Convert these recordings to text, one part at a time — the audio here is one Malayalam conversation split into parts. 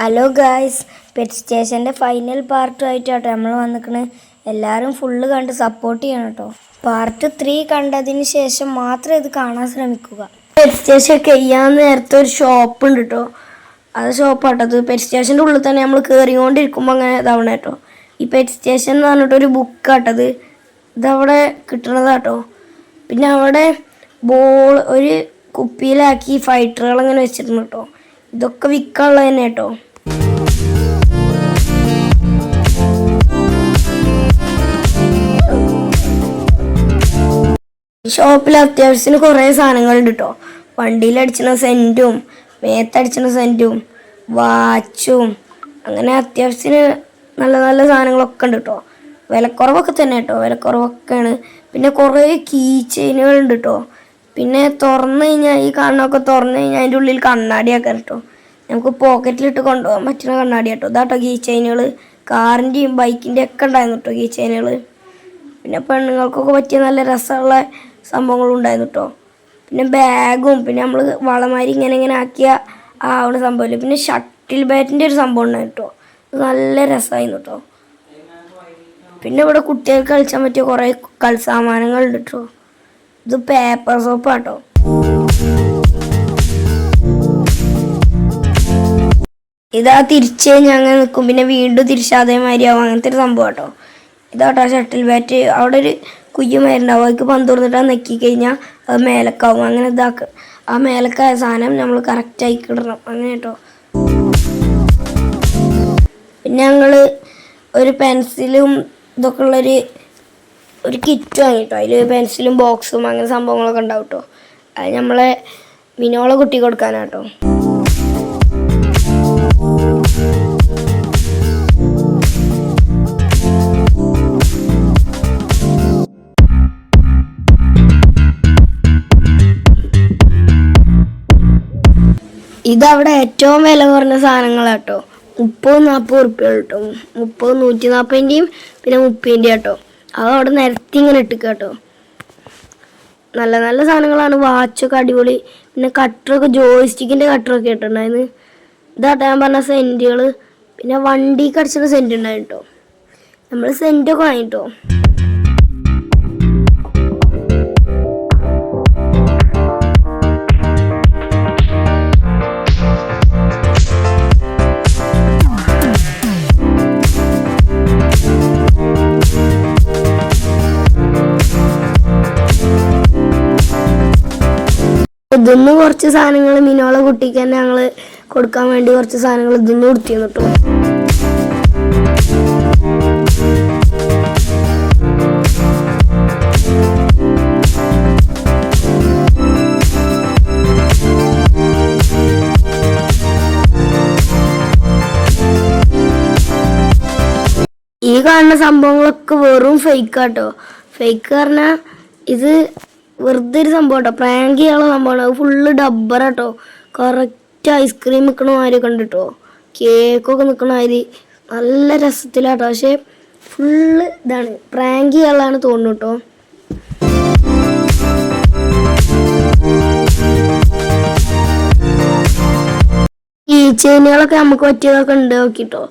ഹലോ ഗായ്സ് പെറ്റ് സ്റ്റേഷന്റെ ഫൈനൽ പാർട്ടുമായിട്ടാട്ടോ നമ്മൾ വന്നിക്കണ്. എല്ലാവരും ഫുള്ള് കണ്ട് സപ്പോർട്ട് ചെയ്യണം കേട്ടോ. പാർട്ട് ത്രീ കണ്ടതിന് ശേഷം മാത്രം ഇത് കാണാൻ ശ്രമിക്കുക. പെറ്റ് സ്റ്റേഷൻ കഴിയാൻ നേരത്തെ ഒരു ഷോപ്പ് ഉണ്ട് കേട്ടോ. അത് ഷോപ്പാട്ടത് പെറ്റ് സ്റ്റേഷന്റെ ഉള്ളിൽ തന്നെ നമ്മൾ കയറിക്കൊണ്ടിരിക്കുമ്പോൾ അങ്ങനെ ഇതാവണം കേട്ടോ. ഈ പെറ്റ് സ്റ്റേഷൻ എന്ന് പറഞ്ഞിട്ട് ഒരു ബുക്കാട്ടത് ഇതവിടെ കിട്ടണതാട്ടോ പിന്നെ അവിടെ ബോൾ ഒരു കുപ്പിയിലാക്കി ഫൈറ്ററുകൾ അങ്ങനെ വെച്ചിട്ടുണ്ട് കേട്ടോ. ഇതൊക്കെ വിൽക്കാനുള്ളത് തന്നെ കേട്ടോ. ഷോപ്പിൽ അത്യാവശ്യത്തിന് കുറേ സാധനങ്ങളുണ്ട് കേട്ടോ വണ്ടിയിൽ അടിച്ചിരുന്ന സെന്റും മേത്തടിച്ചിന സെന്റും വാച്ചും അങ്ങനെ അത്യാവശ്യത്തിന് നല്ല നല്ല സാധനങ്ങളൊക്കെ ഉണ്ട് കേട്ടോ വിലക്കുറവൊക്കെ തന്നെ കേട്ടോ വിലക്കുറവൊക്കെയാണ്. പിന്നെ കുറേ കീ ചെയിനുകളുണ്ട് കേട്ടോ പിന്നെ തുറന്നു കഴിഞ്ഞാൽ ഈ കണ്ണൊക്കെ തുറന്നു കഴിഞ്ഞാൽ അതിന്റെ ഉള്ളിൽ കണ്ണാടിയൊക്കെ കേട്ടോ നമുക്ക് പോക്കറ്റിലിട്ട് കൊണ്ടുപോകാൻ പറ്റുന്ന കണ്ണാടി കേട്ടോ ഇതാട്ടോ കീ ചെയിനുകൾ കാറിന്റെയും ബൈക്കിന്റെയൊക്കെ ഉണ്ടായിരുന്നു കേട്ടോ കീ ചെയിനുകൾ പിന്നെ പെണ്ണുങ്ങൾക്കൊക്കെ പറ്റിയ നല്ല രസമുള്ള സംഭവങ്ങളും ഉണ്ടായിരുന്നു കേട്ടോ പിന്നെ ബാഗും പിന്നെ നമ്മൾ വളമാരി ഇങ്ങനെ ഇങ്ങനെ ആക്കിയ ആവണ സംഭവമില്ല. പിന്നെ ഷട്ടിൽ ബാറ്റിന്റെ ഒരു സംഭവം ഉണ്ടായിരുന്നു കേട്ടോ നല്ല രസമായിരുന്നു കേട്ടോ പിന്നെ ഇവിടെ കുട്ടികൾക്ക് കളിച്ചാൻ പറ്റിയ കുറേ കളിസാമാനങ്ങളുണ്ട് കേട്ടോ ഇത് പേപ്പർ സോപ്പ് സോപ്പാട്ടോ ഇതാ തിരിച്ച് അങ്ങനെ നിൽക്കും പിന്നെ വീണ്ടും തിരിച്ച് അതേമാതിരി ആവും. അങ്ങനത്തെ ഒരു സംഭവം കേട്ടോ ഇതാട്ടോ ഷട്ടിൽ ബാറ്റ് അവിടെ ഒരു കുയ്യുമാരുണ്ടാവും അതിക്ക് പന്ത് കൊടുത്തിട്ട് നെക്കി കഴിഞ്ഞാൽ അത് മേലക്കാവും. അങ്ങനെ ഇതാക്ക. ആ മേലക്കായ സാധനം നമ്മൾ കറക്റ്റായി കിടണം. അങ്ങനെ കേട്ടോ പിന്നെ ഞങ്ങൾ ഒരു പെൻസിലും ഇതൊക്കെ ഉള്ളൊരു ഒരു കിറ്റ് വാങ്ങിട്ടോ. അതിൽ പെൻസിലും ബോക്സും അങ്ങനെ സംഭവങ്ങളൊക്കെ ഉണ്ടാവും കേട്ടോ അത് നമ്മളെ മിനോളെ കുട്ടി കൊടുക്കാനാട്ടോ ഇതവിടെ ഏറ്റവും വില കുറഞ്ഞ സാധനങ്ങളാട്ടോ. മുപ്പത് നാൽപ്പത് ഉറുപ്പ്യ കേട്ടോ മുപ്പത് നൂറ്റി നാൽപ്പതിന്റെയും പിന്നെ മുപ്പതിന്റെയും കേട്ടോ അവിടെ നിരത്തി ഇങ്ങനെ ഇട്ടിക്ക കേട്ടോ നല്ല നല്ല സാധനങ്ങളാണ്. വാച്ചൊക്കെ അടിപൊളി. പിന്നെ കട്ടറൊക്കെ ജോയിസ്റ്റിക്കിന്റെ കട്ടറൊക്കെ ഇട്ടുണ്ടായിരുന്നു ഇതാട്ടോ ഞാൻ പറഞ്ഞ സെന്റുകൾ പിന്നെ വണ്ടിക്ക് അടിച്ചിട്ട് സെന്റ് ഉണ്ടായിട്ടോ. നമ്മൾ സെന്റൊക്കെ വാങ്ങിട്ടോ. ഇതിന്ന് കുറച്ച് സാധനങ്ങൾ മിനോളെ കുട്ടിക്ക് തന്നെ ഞങ്ങൾ കൊടുക്കാൻ വേണ്ടി കുറച്ച് സാധനങ്ങൾ ഇതിന്ന് കൊടുത്തിരുന്നു കേട്ടോ ഈ കാണുന്ന സംഭവങ്ങളൊക്കെ വെറും ഫേക്ക് ആട്ടോ ഫേക്ക് പറഞ്ഞാൽ ഇത് വെറുതെ ഒരു സംഭവം കേട്ടോ പ്രാങ്ക് ചെയ്യാനുള്ള സംഭവമാണ് ഫുള്ള് ഡബ്ബറാട്ടോ കറക്റ്റ് ഐസ്ക്രീം നിൽക്കണ മാതിരി ഉണ്ട് കേട്ടോ കേക്കൊക്കെ നിൽക്കണ മാതിരി നല്ല രസത്തിലാട്ടോ. പക്ഷേ ഫുള്ള് ഇതാണ്. പ്രാങ്ക് ചെയ്യാനുള്ളതാണ് തോന്നുന്നു കേട്ടോ. ഈ ചെയിനുകളൊക്കെ നമുക്ക് പറ്റിയതൊക്കെ ഉണ്ട് നോക്കിട്ടോ.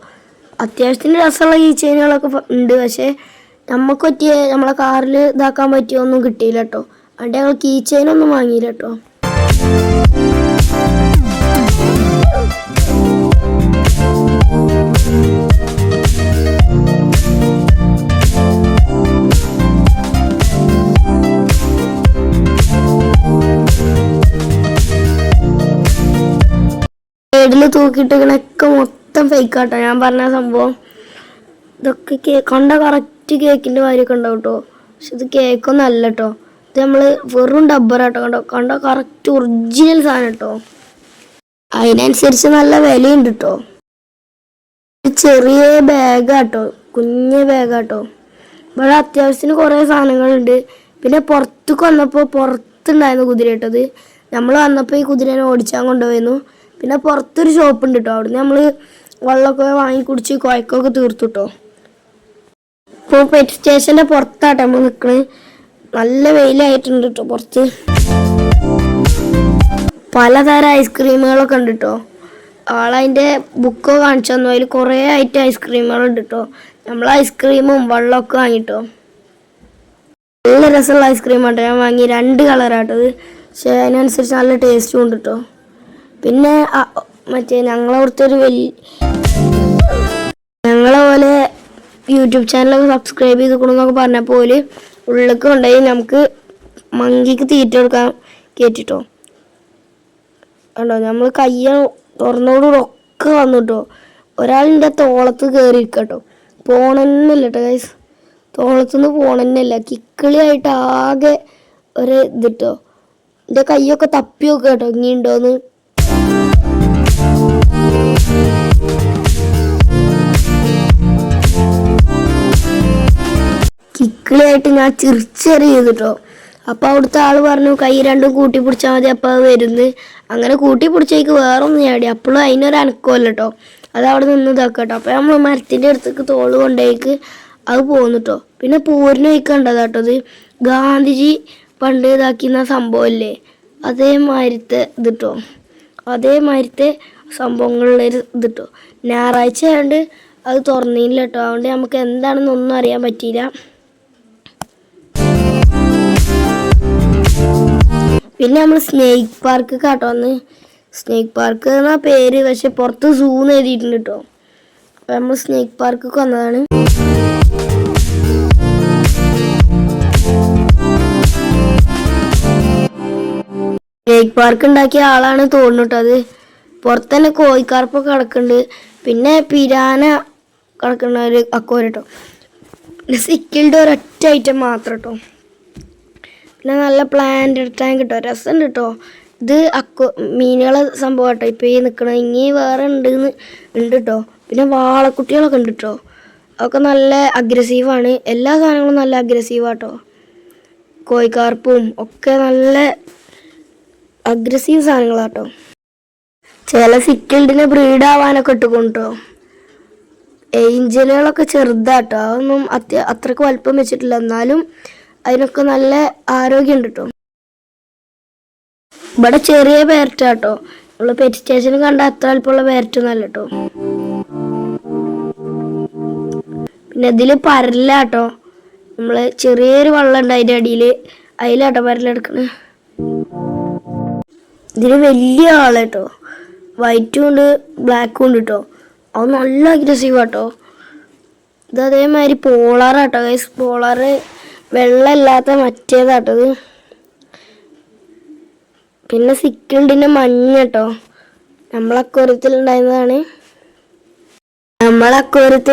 അത്യാവശ്യത്തിന് രസമുള്ള ഈ ചെയിനുകളൊക്കെ ഉണ്ട്. പക്ഷേ നമുക്ക് പറ്റിയ നമ്മളെ കാറിൽ ഇതാക്കാൻ പറ്റിയൊന്നും കിട്ടിയില്ല കേട്ടോ. അതുകൊണ്ട് ഞങ്ങൾ കീ ചെയിനൊന്നും വാങ്ങിയില്ല കേട്ടോ സൈഡിൽ തൂക്കിയിട്ടിരിക്കണൊക്കെ മൊത്തം ഫേക്ക് ആട്ടോ. ഞാൻ പറഞ്ഞ സംഭവം ഇതൊക്കെ കേ കണ്ട കറക്റ്റ് കേക്കിന്റെ കാര്യമൊക്കെ ഉണ്ടാവും കേട്ടോ പക്ഷെ ഇത് കേക്കൊന്നും കേട്ടോ ഇത് നമ്മൾ വെറും ഡബ്ബറാട്ടോ കണ്ടോ? കണ്ടോ? കറക്റ്റ് ഒറിജിനൽ സാധനം കേട്ടോ. അതിനനുസരിച്ച് നല്ല വിലയുണ്ട് കേട്ടോ. ചെറിയ ബാഗാട്ടോ കുഞ്ഞ ബാഗാട്ടോ ഇവിടെ അത്യാവശ്യത്തിന് കുറേ സാധനങ്ങളുണ്ട്. പിന്നെ പുറത്തേക്ക് വന്നപ്പോൾ പുറത്തുണ്ടായിരുന്നു കുതിര കേട്ടത് നമ്മൾ വന്നപ്പോൾ ഈ കുതിരനെ ഓടിച്ചാൻ കൊണ്ടുപോയിരുന്നു. പിന്നെ പുറത്തൊരു ഷോപ്പ് ഉണ്ട് കേട്ടോ. അവിടുന്ന് നമ്മൾ വെള്ളമൊക്കെ വാങ്ങി കുടിച്ച് കുഴക്കമൊക്കെ തീർത്തു കേട്ടോ. ഇപ്പോൾ പെറ്റ് സ്റ്റേഷന്റെ പുറത്താട്ടോ നമ്മൾ നിൽക്കണത് നല്ല വെയിലായിട്ടുണ്ട് കേട്ടോ പുറത്ത്. പലതരം ഐസ്ക്രീമുകളൊക്കെ ഉണ്ട് കേട്ടോ ആളതിന്റെ ബുക്കോ കാണിച്ചു തന്നു. അതിൽ കുറേ ഐറ്റം ഐസ്ക്രീമുകളുണ്ട് കേട്ടോ നമ്മൾ ഐസ്ക്രീമും വെള്ളമൊക്കെ വാങ്ങിട്ടോ. നല്ല രസമുള്ള ഐസ്ക്രീം ആട്ടോ. ഞാൻ വാങ്ങി രണ്ട് കളറാട്ടത് പക്ഷേ അതിനനുസരിച്ച് നല്ല ടേസ്റ്റും ഉണ്ട് കേട്ടോ പിന്നെ മറ്റേ ഞങ്ങളവിടുത്തെ ഒരു വലിയ ഞങ്ങളെ യൂട്യൂബ് ചാനലൊക്കെ സബ്സ്ക്രൈബ് ചെയ്തിക്കണമെന്നൊക്കെ പറഞ്ഞപ്പോൾ ഉള്ളിലേക്ക് കൊണ്ടുപോയി നമുക്ക് മങ്കിക്ക് തീറ്റ കൊടുക്കാൻ കയറ്റിട്ടോ കണ്ടോ? നമ്മൾ കയ്യ തുറന്നോടുകൂടെ ഒക്കെ വന്നു കേട്ടോ ഒരാളിന്റെ തോളത്ത് കയറി ഇരിക്കട്ടോ പോണെന്നില്ല കേട്ടോ ഗൈസ് തോളത്തുനിന്ന് പോണെന്നില്ല. കിക്കിളിയായിട്ട് ആകെ ഒരു ഇതിട്ടോ. എന്റെ കൈയൊക്കെ തപ്പി നോക്കുക കേട്ടോ. ഇനി കിക്കിളിയായിട്ട് ഞാൻ ചിരിച്ചെറി ചെയ്തിട്ടോ അപ്പൊ അവിടുത്തെ ആൾ പറഞ്ഞു കൈ രണ്ടും കൂട്ടി പിടിച്ചാൽ മതി അപ്പൊ അത് വരുന്നത് അങ്ങനെ കൂട്ടി പിടിച്ചേക്ക് വേറെ ഒന്ന് ചാടി അപ്പോഴും അതിനൊരു അനക്കമല്ല കേട്ടോ അത് അവിടെ നിന്ന് ഇതാക്കട്ടോ. അപ്പൊ നമ്മൾ മരത്തിന്റെ അടുത്തേക്ക് തോൾ കൊണ്ടേക്ക് അത് പോന്നിട്ടോ. പിന്നെ പൂരിന് വയ്ക്കണ്ടത് കേട്ടോ ഇത്. ഗാന്ധിജി പണ്ട് ഇതാക്കിയ സംഭവമല്ലേ? അതേമാതിരത്തെ ഇതിട്ടോ. അതേമാതിരത്തെ ഇത് ഇതിട്ടോ. ഞായറാഴ്ച ആയതുകൊണ്ട് അത് തുറന്നില്ല കേട്ടോ അതുകൊണ്ട് നമുക്ക് എന്താണെന്നൊന്നും അറിയാൻ പറ്റിയില്ല. പിന്നെ നമ്മൾ സ്നേക്ക് പാർക്ക് കേട്ടോ അന്ന് സ്നേക്ക് പാർക്ക് എന്നാ പേര് പക്ഷെ പുറത്ത് സൂ എന്ന് എഴുതിയിട്ടുണ്ട് കേട്ടോ നമ്മൾ സ്നേക്ക് പാർക്ക് വന്നതാണ്. സ്നേക്ക് പാർക്ക് ഉണ്ടാക്കിയ ആളാണ് തോന്നിട്ടത് പുറത്ത് തന്നെ കോഴിക്കാർപ്പൊക്കെ കിടക്കുന്നുണ്ട് പിന്നെ പിരാന കിടക്കുന്ന ഒരു അക്കോരട്ടോ സിക്കിളുടെ ഒരൊറ്റ ഐറ്റം മാത്രം കേട്ടോ പിന്നെ നല്ല പ്ലാന്റ് എടുത്താൽ കിട്ടും. രസമുണ്ട് കേട്ടോ ഇത് അക്കു മീനുകളെ സംഭവം കേട്ടോ ഇപ്പോൾ ഈ നിൽക്കണ ഇനി വേറെ ഉണ്ട് ഉണ്ട് കേട്ടോ പിന്നെ വാളക്കുട്ടികളൊക്കെ ഉണ്ട് കേട്ടോ അതൊക്കെ നല്ല അഗ്രസീവാണ് എല്ലാ സാധനങ്ങളും നല്ല അഗ്രസീവാട്ടോ കോഴിക്കാർപ്പും ഒക്കെ നല്ല അഗ്രസീവ് സാധനങ്ങളാട്ടോ ചില സിക്കിൾഡിനെ ബ്രീഡാവാനൊക്കെ ഇട്ടുകൊണ്ടോ ഏഞ്ചലുകളൊക്കെ ചെറുതാട്ടോ അതൊന്നും അത്യ അത്രയ്ക്ക് വലിപ്പം വെച്ചിട്ടില്ല. എന്നാലും അതിനൊക്കെ നല്ല ആരോഗ്യമുണ്ട് കേട്ടോ ഇവിടെ ചെറിയ പേരറ്റാട്ടോ. നമ്മൾ പെറ്റ് സ്റ്റേഷനിൽ കണ്ട അത്ര വലിപ്പമുള്ള പേരറ്റൊന്നല്ല കേട്ടോ പിന്നെ ഇതിൽ പരലാട്ടോ നമ്മൾ ചെറിയൊരു വെള്ളം ഉണ്ട് അതിന്റെ അടിയിൽ. അതിലാട്ടോ പരലെടുക്കണേ ഇതിന് വലിയ ആളാട്ടോ. വൈറ്റും ഉണ്ട് ബ്ലാക്കും ഉണ്ട് കേട്ടോ അത് നല്ല അഗ്രസീവ് കേട്ടോ ഇത് അതേമാതിരി പോളാറാട്ടോ പോളാറ് വെള്ളമില്ലാത്ത മറ്റേതാട്ടത് പിന്നെ സിക്കിണ്ടിന്റെ മഞ്ഞ കേട്ടോ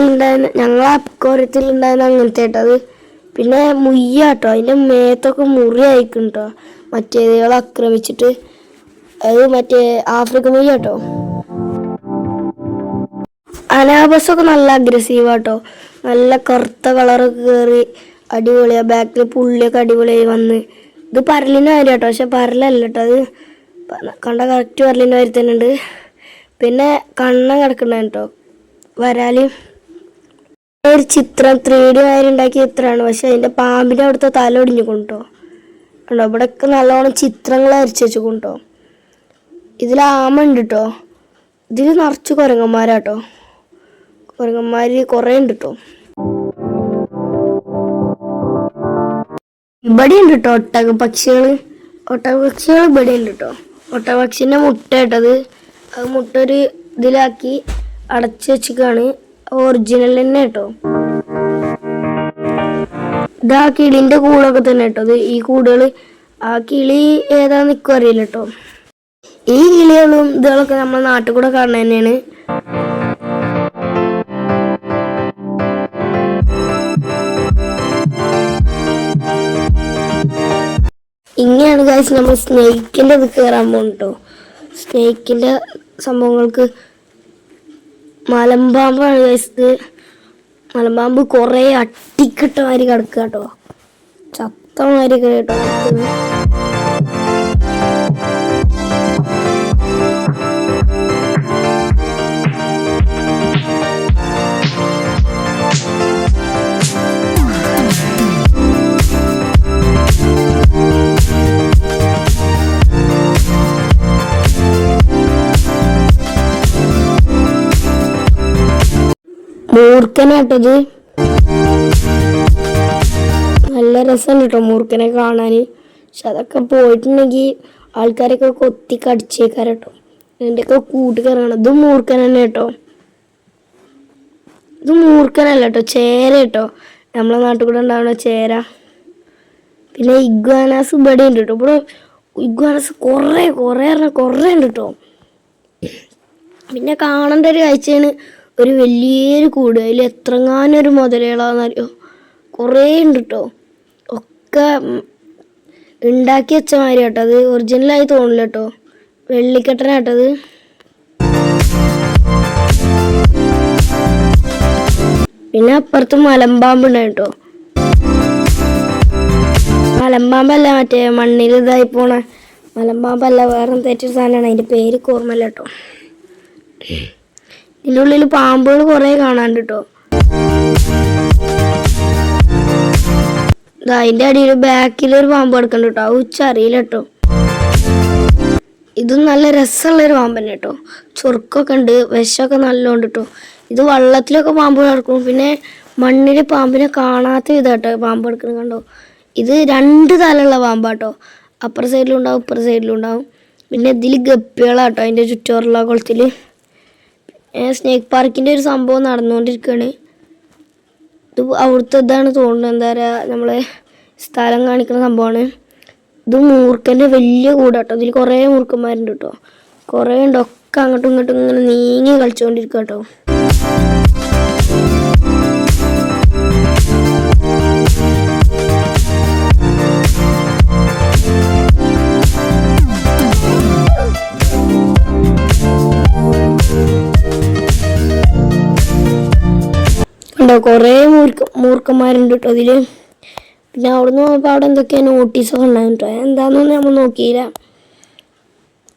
ഉണ്ടായിരുന്ന ഞങ്ങൾ അക്കോരത്തിൽ ഉണ്ടായിരുന്ന അങ്ങനത്തെ കേട്ടോ അത്. പിന്നെ മുയ്യാട്ടോ അതിന്റെ മേത്തൊക്കെ മുറി അയക്കും കേട്ടോ മറ്റേതുകളെ ആക്രമിച്ചിട്ട്. അത് മറ്റേ ആഫ്രിക്ക മുയ്യ കേട്ടോ അനാബസൊക്കെ നല്ല അഗ്രസീവാട്ടോ നല്ല കറുത്ത കളറൊക്കെ കയറി അടിപൊളിയാ. ബാക്കിൽ പുള്ളിയൊക്കെ അടിപൊളിയായി വന്ന്. ഇത് പരലിന്റെ കാര്യം കേട്ടോ പക്ഷെ പരലല്ല കേട്ടോ അത് കണ്ട കറക്റ്റ് പരലിന്റെ കാര്യം തന്നെ ഉണ്ട് പിന്നെ കണ്ണ കിടക്കണ കേട്ടോ വരാൽ. ഒരു ചിത്രം ത്രീ ഡി മാതിരി ഉണ്ടാക്കിയ ചിത്രമാണ്. പക്ഷെ അതിന്റെ പാമ്പിന്റെ അവിടുത്തെ തല ഒടിഞ്ഞു കൊണ്ടോ കണ്ടോ ഇവിടെയൊക്കെ നല്ലോണം ചിത്രങ്ങൾ അരിച്ചു വെച്ചു കൊണ്ടോ ഇതിൽ ആമ ഉണ്ട് കേട്ടോ ഇതിൽ നിറച്ച് കുരങ്ങന്മാരാട്ടോ. കുരങ്ങന്മാർ കുറേ ഉണ്ട് കേട്ടോ ഇവിടെ ഉണ്ട് കേട്ടോ ഒട്ടക പക്ഷികൾ ഒട്ടക പക്ഷികൾ ഇവിടെ ഉണ്ട് കേട്ടോ ഒട്ടക പക്ഷിന്റെ മുട്ട ഇട്ടത്. അത് മുട്ട ഒരു ഇതിലാക്കി അടച്ചു വെച്ചിക്കാണ്. ഒറിജിനൽ തന്നെ കേട്ടോ. ഇതാ കിളിന്റെ കൂടൊക്കെ തന്നെ കേട്ടോ. ഇത് ഈ കൂടുകൾ. ആ കിളി ഏതാ നിക്കും അറിയില്ല കേട്ടോ. ഈ കിളികളും ഇതുകളൊക്കെ നമ്മളെ നാട്ടിൽ കൂടെ കാണുന്നത് തന്നെയാണ്. ഇങ്ങനെയാണ് ഗൈസ് നമ്മൾ സ്നേക്കിന്റെ ഇത് കയറാൻ പോകും കേട്ടോ സ്നേക്കിന്റെ സംഭവങ്ങൾക്ക് മലമ്പാമ്പാണ് ഗൈസ് ഇത്. മലമ്പാമ്പ് കുറേ അട്ടിക്കിട്ട മാതിരി കിടക്കുക കേട്ടോ ചത്ത മാതിരി കേട്ടോ. കിടക്കുന്നത് മൂർഖനാട്ടത് നല്ല രസമുണ്ട് കേട്ടോ മൂർഖനെ കാണാൻ പക്ഷെ അതൊക്കെ പോയിട്ടുണ്ടെങ്കിൽ ആൾക്കാരൊക്കെ കൊത്തി കടിച്ചേക്കാര കേട്ടോ എന്റെയൊക്കെ കൂട്ടുകാരാണ്. ഇത് മൂർഖൻ തന്നെ കേട്ടോ ഇത് മൂർഖനല്ല കേട്ടോ ചേര കേട്ടോ നമ്മളെ നാട്ടിൽ കൂടെ ഉണ്ടാവുന്ന ചേര. പിന്നെ ഇഗ്വാനാസ് ഇവിടെ ഉണ്ട് കേട്ടോ ഇവിടെ ഇഗ്വാനാസ് കുറേ കുറേ കുറേ ഉണ്ട് കേട്ടോ പിന്നെ കാണേണ്ട ഒരു കാഴ്ചയാണ് ഒരു വലിയൊരു കൂട്. അതിൽ എത്രങ്ങാനൊരു മുതലുകളാണെന്നറിയോ കുറേ ഉണ്ട് കേട്ടോ ഒക്കെ ഉണ്ടാക്കി വെച്ച മാതിരി കേട്ടോ അത് ഒറിജിനലായി തോന്നില്ല കേട്ടോ വെള്ളിക്കെട്ടനാട്ടത് പിന്നെ അപ്പുറത്ത് മലമ്പാമ്പുണ്ടായി കേട്ടോ മലമ്പാമ്പല്ല മറ്റേ മണ്ണിൽ ഇതായി പോണ. മലമ്പാമ്പല്ല വേറെ തെറ്റൊരു സാധനമാണ് അതിന്റെ പേര് ഓർമ്മല്ല കേട്ടോ. ഇതിന്റെ ഉള്ളിൽ പാമ്പുകൾ കുറേ കാണാണ്ട് കേട്ടോ ദാ അതിന്റെ അടിയിൽ ബാക്കിൽ ഒരു പാമ്പ് കിടക്കണ്ട കേട്ടോ. ഉച്ച അറിയില്ല കേട്ടോ ഇതും നല്ല രസമുള്ളൊരു പാമ്പ് തന്നെ കേട്ടോ. ചൊറുക്കൊക്കെ ഉണ്ട് വിഷമൊക്കെ നല്ലോണ്ട് കേട്ടോ. ഇത് വള്ളത്തിലൊക്കെ പാമ്പ് കിടക്കും. പിന്നെ മണ്ണിൽ പാമ്പിനെ കാണാത്ത വിധമാട്ടോ പാമ്പ് കിടക്കുന്നത് കണ്ടോ? ഇത് രണ്ട് തലമുള്ള പാമ്പാട്ടോ. അപ്പുറ സൈഡിലും ഉണ്ടാവും ഇപ്പുറ സൈഡിലും ഉണ്ടാവും. പിന്നെ ഇതിൽ ഗപ്പികളാട്ടോ അതിന്റെ ചുറ്റോറുള്ള കുളത്തിൽ സ്നേക്ക് പാർക്കിന്റെ ഒരു സംഭവം നടന്നുകൊണ്ടിരിക്കുകയാണ്. ഇത് അവിടുത്തെ ഇതാണ് തോന്നുന്നത്. എന്താ പറയുക നമ്മളെ സ്ഥലം കാണിക്കുന്ന സംഭവമാണ്. ഇത് മൂർക്കന്റെ വലിയ കൂടാട്ടോ ഇതിൽ കുറേ മൂർക്കന്മാരുണ്ട് കേട്ടോ കുറേ ഉണ്ട്? ഒക്കെ അങ്ങോട്ടും ഇങ്ങോട്ടും ഇങ്ങനെ നീങ്ങി കളിച്ചുകൊണ്ടിരിക്കുക കേട്ടോ ഉണ്ടോ കുറേ മൂർഖ മൂർഖന്മാരുണ്ട് കേട്ടോ ഇതിൽ. പിന്നെ അവിടുന്ന് പോയപ്പോൾ അവിടെ എന്തൊക്കെയാണ് നോട്ടീസൊക്കെ ഉണ്ടായിരുന്നു കേട്ടോ എന്താണെന്നൊന്നും നമ്മൾ നോക്കിയില്ല.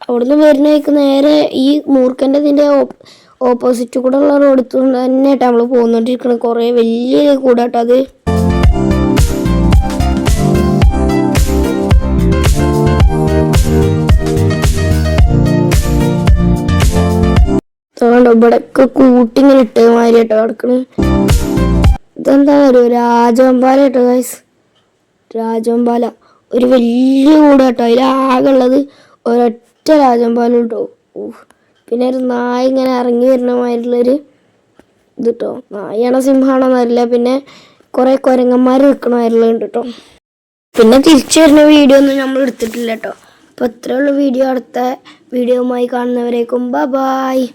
അവിടുന്ന് വരുന്ന വഴിക്ക് നേരെ ഈ മൂർഖന്റെ ഇതിന്റെ ഓപ്പോസിറ്റ് കൂടെ ഉള്ള റോഡ് തന്നെ കേട്ടോ നമ്മൾ പോകുന്നോണ്ടിരിക്കുന്നത് കുറേ വലിയ കൂടാട്ടോ അത്. അതുകൊണ്ട് കൂട്ടിങ്ങനെ ഇട്ടത് മാതിരി കേട്ടോ കിടക്കണ് ഇതെന്താ പറയുക? രാജവമ്പാല കേട്ടോ ഗൈസ് രാജവമ്പാല. ഒരു വലിയ കൂട് കേട്ടോ അതിലാകുള്ളത് ഒരൊറ്റ രാജവമ്പാല കേട്ടോ. പിന്നെ ഒരു നായ ഇങ്ങനെ ഇറങ്ങി വരുന്ന മാതിരിയുള്ളൊരു ഇത് കേട്ടോ നായാണോ സിംഹാണോ എന്നറിയില്ല. പിന്നെ കുറേ കുരങ്ങന്മാർ നിൽക്കണ മാതിരിയുള്ളത് കേട്ടോ പിന്നെ തിരിച്ചു വരുന്ന വീഡിയോ ഒന്നും നമ്മൾ എടുത്തിട്ടില്ല കേട്ടോ. അപ്പോൾ ഇത്രയുള്ള വീഡിയോ അടുത്ത വീഡിയോയുമായി കാണുന്നവരേക്കും ബ ബായ്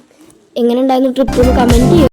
എങ്ങനെ ഉണ്ടായിരുന്നു ട്രിപ്പ് ഒന്ന് കമന്റ് ചെയ്യും.